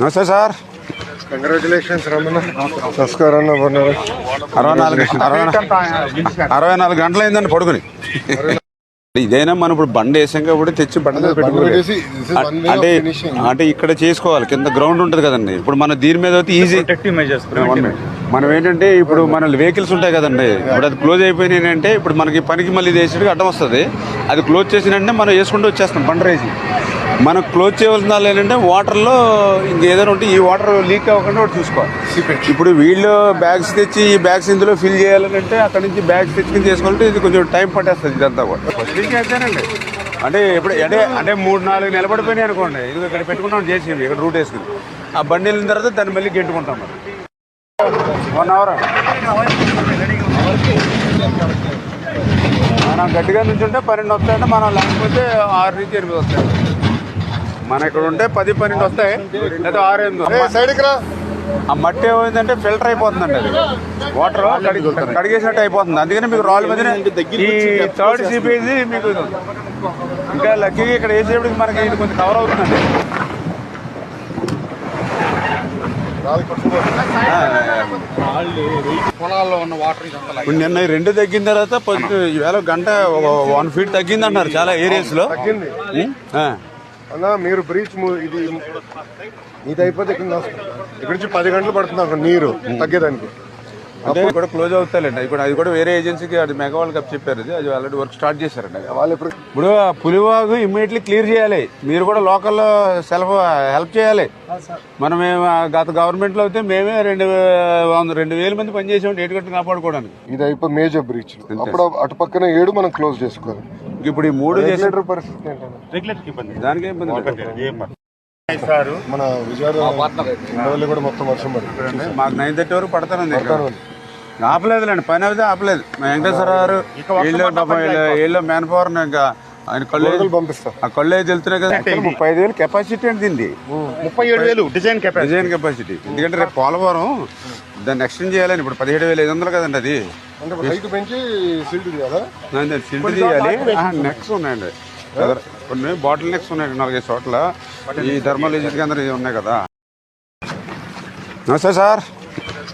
నమస్తే sir. Congratulations Ramana. నమస్కారం అన్న బాగున్నారు? అరవై నాలుగు అరవై అరవై నాలుగు గంటలు అయిందండి పడుకుని. ఇదైనా మనం ఇప్పుడు బండి వేసాం కాబట్టి తెచ్చి బండి అంటే. అంటే ఇక్కడ చేసుకోవాలి కింద గ్రౌండ్ ఉంటుంది కదండి. ఇప్పుడు మన దీని మీద అయితే ఈజీ మనం ఏంటంటే ఇప్పుడు మన వెహికల్స్ ఉంటాయి కదండి. ఇప్పుడు అది క్లోజ్ అయిపోయినాయి అంటే ఇప్పుడు మనకి పనికి మళ్ళీ వేసేటికి అడ్డం వస్తుంది. అది క్లోజ్ చేసినంటే మనం వేసుకుంటూ వచ్చేస్తాం బండి రేసి మనం క్లోజ్ చేయవలసిన వాళ్ళు ఏంటంటే వాటర్లో ఇంకేదైనా ఉంటే ఈ వాటర్ లీక్ అవ్వకుండా ఒకటి చూసుకోవాలి. ఇప్పుడు వీళ్ళు బ్యాగ్స్ తెచ్చి ఈ బ్యాగ్స్ ఇందులో ఫిల్ చేయాలని అంటే అక్కడ నుంచి బ్యాగ్స్ తెచ్చుకుని చేసుకోవాలంటే ఇది కొంచెం టైం పట్టేస్తుంది ఇదంతా కూడా. నుంచి అంతేనండి అంటే ఇప్పుడు అంటే అంటే మూడు నాలుగు నిలబడిపోయినాయి అనుకోండి. ఇది ఇక్కడ పెట్టుకుంటాం చేసి ఇక్కడ రూట్ వేసుకుని ఆ బండి వెళ్ళిన తర్వాత దాన్ని మళ్ళీ గెంటుకుంటాం మరి వన్ అవర్ మనం గట్టిగా నుంచి ఉంటే పన్నెండు వస్తాయంటే మనం లేకపోతే ఆరు నుంచి ఎనిమిది వస్తాయి మన ఇక్కడ ఉంటే పది పన్నెండు వస్తాయి. లేదా ఆరు ఎనిమిది. సైడ్కి రా. ఆ మట్టి ఏమైందంటే ఫిల్టర్ అయిపోతుందండి అది. వాటర్ కడిగేసినట్టు అయిపోతుంది. అందుకని మీకు రాళ్ళ మధ్యన ఈ థర్డ్ సిపేజ్ మీకు. ఇంకా లక్కీగా ఇక్కడ వేసేప్పటికి మనకి ఇది కొంచెం కవర్ అవుతుందండి. పొలాల్లో ఉన్న వాటర్ ఇప్పుడు నిన్న రెండు తగ్గిన తర్వాత ఈవేళ గంట వన్ ఫీట్ తగ్గింది అంటున్నారు చాలా ఏరియాస్లో. తగ్గింది. అన్న మీరు బ్రీచ్ ఇది ఇది అయిపోతే ఇక్కడ ఇక్కడ నుంచి పది గంటలు పడుతుంది అక్కడ నీరు తగ్గేదానికి. కూడా క్లోజ్ అవుతాయండి ఇప్పుడు అది కూడా వేరే ఏజెన్సీకి అది మెగా వాళ్ళకి అప్ చెప్పారు అది. అది ఆల్రెడీ వర్క్ స్టార్ట్ చేశారండి వాళ్ళు ఇప్పుడు ఇప్పుడు ఆ పులివాగు ఇమ్మీడియట్లీ క్లియర్ చేయాలి. మీరు కూడా లోకల్లో సెల్ఫ్ హెల్ప్ చేయాలి. మనం గత గవర్నమెంట్లో అయితే మేమే రెండు వంద రెండు వేల మంది పనిచేసాం ఏటు కట్టు కాపాడుకోవడానికి. ఇది అయిపోయి మేజర్ బ్రీచ్ అప్పుడు అటు పక్కన ఏడు మనం క్లోజ్ చేసుకోవాలి. ఇప్పుడు ఈ మూడు చేసి రెగ్యులేటర్ పరిస్థితి దానికి ఇబ్బంది మన విజయవాడ కూడా మొత్తం వర్షం పడుతుంది. మాకు నైన్ థర్టీ వరకు పడతానండి. ఆపలేదులేండి పని అయితే ఆపలేదు. మా వెంకటేశ్వర గారు వీళ్ళు మ్యాన్ పవర్ ఇంకా ఆయన కళ్ళు పంపిస్తా ఆ కళ్ళు అయితే వెళ్తున్నాయి కదా. ముప్పై ఐదు వేలు కెపాసిటీ అండి దీన్ని ముప్పై ఏడు వేలు డిజైన్ కెపాసిటీ డిజైన్ కెపాసిటీ ఎందుకంటే రేపు పోలవరం దాన్ని ఎక్స్టెండ్ చేయాలని ఇప్పుడు పదిహేడు వేల ఐదు వందలు కదండి అది. సీల్డ్ సిల్ట్ తీయాలి నెక్స్ ఉన్నాయండి. కొన్ని బాటిల్ నెక్స్ ఉన్నాయి నాలుగైదు చోట్ల. ఈ థర్మల్ విజిట్ కేంద్రం ఇవి ఉన్నాయి కదా. నమస్తే సార్.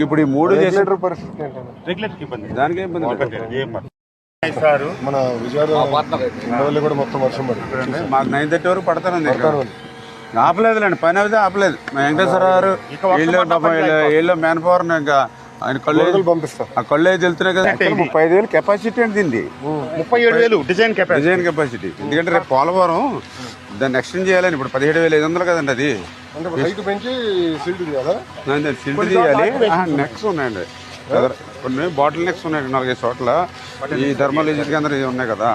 ఇప్పుడు ఈ మూడు రెగ్యులేటర్ పరిస్థితి ఏంటన్నా రెగ్యులేటర్ ఇబ్బంది దానికి ఏం ఇబ్బంది లేదు. సార్ మన విజయవాడ ఇండోర్లో కూడా మొత్తం వర్షం పడుతుంది. మాకు నైన్ థర్టీ వరకు పడతానండి. ఆపలేదులేండి పని అయితే ఆపలేదు. మా వెంకటేశ్వర గారు వీళ్ళు- వీళ్ళు మ్యాన్ పవర్ ఇంకా ఆయన కళ్ళు గొడవలు పంపిస్తా. ఆ కళ్ళు అయితే వెళ్తున్నాయి కదా. ముప్పై ఐదు వేలు కెపాసిటీ అండి దీన్ని ముప్పై ఏడు వేలు డిజైన్ కెపాసిటీ డిజైన్ కెపాసిటీ ఎందుకంటే రేపు పోలవరం దాన్ని ఎక్స్టెండ్ చేయాలని ఇప్పుడు పదిహేడు వేల ఐదు వందలు కదండి అది. పెంచి సీల్డ్ కదా దాన్ని సిల్ట్ నెక్స్ ఉన్నాయండి. కొన్ని బాటిల్ నెక్స్ ఉన్నాయి నాలుగైదు చోట్ల. ఈ ధర్మాలు కేంద్రం ఇవి ఉన్నాయి కదా.